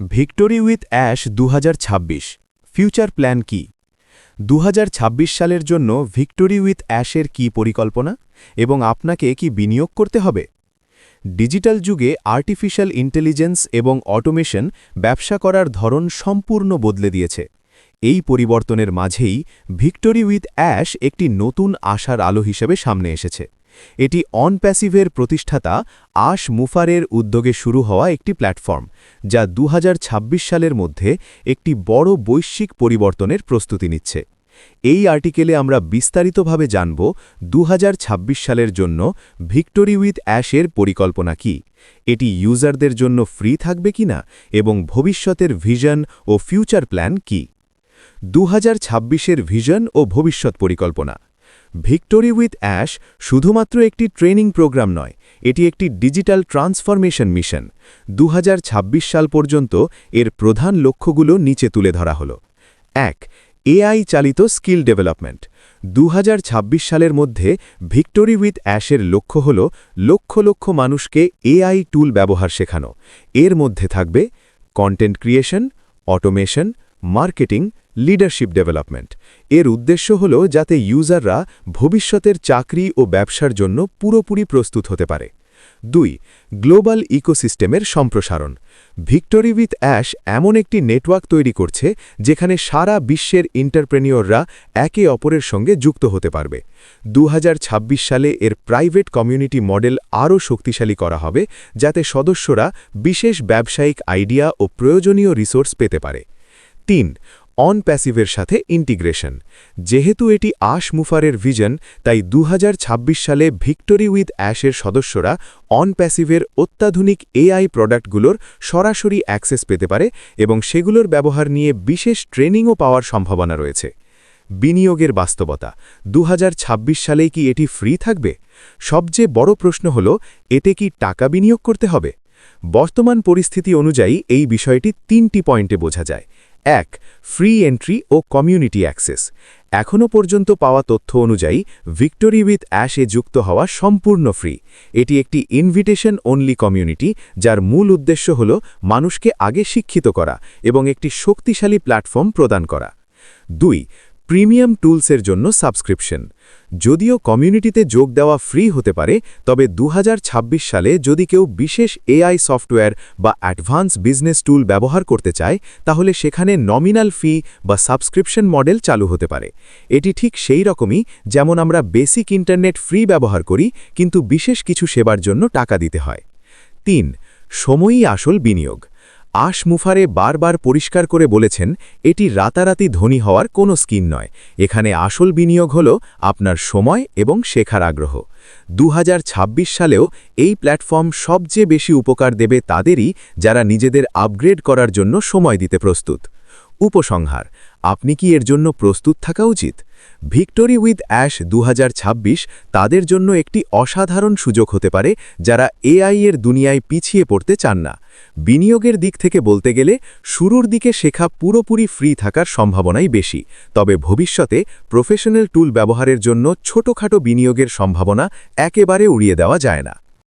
Victory with অ্যাশ দু হাজার ছাব্বিশ। ফিউচার প্ল্যান কি? দু সালের জন্য ভিক্টোরি উইথ অ্যাশের কি পরিকল্পনা এবং আপনাকে কি বিনিয়োগ করতে হবে? ডিজিটাল যুগে আর্টিফিশিয়াল ইন্টেলিজেন্স এবং অটোমেশন ব্যবসা করার ধরন সম্পূর্ণ বদলে দিয়েছে। এই পরিবর্তনের মাঝেই ভিক্টোরি উইথ অ্যাশ একটি নতুন আশার আলো হিসেবে সামনে এসেছে। এটি অন প্যাসিভের প্রতিষ্ঠাতা আশ মুফারের উদ্যোগে শুরু হওয়া একটি প্ল্যাটফর্ম, যা দু হাজার ছাব্বিশ সালের মধ্যে একটি বড় বৈশ্বিক পরিবর্তনের প্রস্তুতি নিচ্ছে। এই আর্টিকেলে আমরা বিস্তারিতভাবে জানব দু হাজার ছাব্বিশ সালের জন্য ভিক্টোরি উইথ অ্যাশের পরিকল্পনা কি, এটি ইউজারদের জন্য ফ্রি থাকবে কিনা এবং ভবিষ্যতের ভিশন ও ফিউচার প্ল্যান কি। দু এর ভিশন ও ভবিষ্যৎ পরিকল্পনা ভিক্টোরি উইথ অ্যাশ শুধুমাত্র একটি ট্রেনিং প্রোগ্রাম নয়, এটি একটি ডিজিটাল ট্রান্সফরমেশন মিশন। দু হাজার ছাব্বিশ সাল পর্যন্ত এর প্রধান লক্ষ্যগুলো নিচে তুলে ধরা হল। এক, এআই চালিত স্কিল ডেভেলপমেন্ট। দু হাজার ছাব্বিশ সালের মধ্যে ভিক্টোরি উইথ অ্যাশের লক্ষ্য হল লক্ষ লক্ষ মানুষকে এআই টুল ব্যবহার শেখানো। এর মধ্যে থাকবে content creation, automation marketing, leadership development. এর উদ্দেশ্য হল যাতে ইউজাররা ভবিষ্যতের চাকরি ও ব্যবসার জন্য পুরোপুরি প্রস্তুত হতে পারে। দুই, গ্লোবাল ইকোসিস্টেমের সম্প্রসারণ। ভিক্টোরি উইথ অ্যাশ এমন একটি নেটওয়ার্ক তৈরি করছে যেখানে সারা বিশ্বের ইন্টারপ্রেনিয়ররা একে অপরের সঙ্গে যুক্ত হতে পারবে। দু হাজার ছাব্বিশ সালে এর প্রাইভেট কমিউনিটি মডেল আরও শক্তিশালী করা হবে, যাতে সদস্যরা বিশেষ ব্যবসায়িক আইডিয়া ও প্রয়োজনীয় রিসোর্স পেতে পারে। তিন অন প্যাসিভের সাথে ইন্টিগ্রেশন যেহেতু এটি আশ মুফারের ভিজন তাই দু হাজার ছাব্বিশ সালে ভিক্টোরি উইথ অ্যাশের সদস্যরা অন প্যাসিভের অত্যাধুনিক এআই প্রোডাক্টগুলোর সরাসরি অ্যাক্সেস পেতে পারে এবং সেগুলোর ব্যবহার নিয়ে বিশেষ ট্রেনিংও পাওয়ার সম্ভাবনা রয়েছে। বিনিয়োগের বাস্তবতা দু হাজার ছাব্বিশ সালেই কি এটি ফ্রি থাকবে? সবচেয়ে বড় প্রশ্ন হল, এতে কি টাকা বিনিয়োগ করতে হবে? বর্তমান পরিস্থিতি অনুযায়ী এই বিষয়টি তিনটি পয়েন্টে বোঝা যায়। এক ফ্রি এন্ট্রি ও কমিউনিটি অ্যাক্সেস এখনও পর্যন্ত পাওয়া তথ্য অনুযায়ী ভিক্টোরি উইথ অ্যাশে যুক্ত হওয়া সম্পূর্ণ ফ্রি এটি একটি ইনভিটেশন অনলি কমিউনিটি যার মূল উদ্দেশ্য হল মানুষকে আগে শিক্ষিত করা এবং একটি শক্তিশালী প্ল্যাটফর্ম প্রদান করা। দুই প্রিমিয়াম টুলসের জন্য সাবস্ক্রিপশন। যদিও কমিউনিটিতে যোগ দেওয়া ফ্রি হতে পারে, তবে দু হাজার ছাব্বিশ সালে যদি কেউ বিশেষ এআই সফটওয়্যার বা অ্যাডভান্স বিজনেস টুল ব্যবহার করতে চায়, তাহলে সেখানে নমিনাল ফি বা সাবস্ক্রিপশন মডেল চালু হতে পারে। এটি ঠিক সেই রকমই যেমন আমরা বেসিক ইন্টারনেট ফ্রি ব্যবহার করি, কিন্তু বিশেষ কিছু সেবার জন্য টাকা দিতে হয়। তিন, সময়ই আসল বিনিয়োগ। আশ মুফারে বারবার পরিষ্কার করে বলেছেন, এটি রাতারাতি ধনী হওয়ার কোনো স্কিম নয়। এখানে আসল বিনিয়োগ হল আপনার সময় এবং শেখার আগ্রহ। দু হাজার ছাব্বিশ সালেও এই প্ল্যাটফর্ম সবচেয়ে বেশি উপকার দেবে তাদেরই যারা নিজেদের আপগ্রেড করার জন্য সময় দিতে প্রস্তুত। উপসংহার। আপনি কি এর জন্য প্রস্তুত থাকা উচিত? ভিক্টোরি উইথ অ্যাশ দু হাজার ছাব্বিশ তাদের জন্য একটি অসাধারণ সুযোগ হতে পারে যারা এআই এর দুনিয়ায় পিছিয়ে পড়তে চান না। বিনিয়োগের দিক থেকে বলতে গেলে, শুরুর দিকে শেখা পুরোপুরি ফ্রি থাকার সম্ভাবনাই বেশি। তবে ভবিষ্যতে প্রফেশনাল টুল ব্যবহারের জন্য ছোটখাটো বিনিয়োগের সম্ভাবনা একেবারে উড়িয়ে দেওয়া যায় না।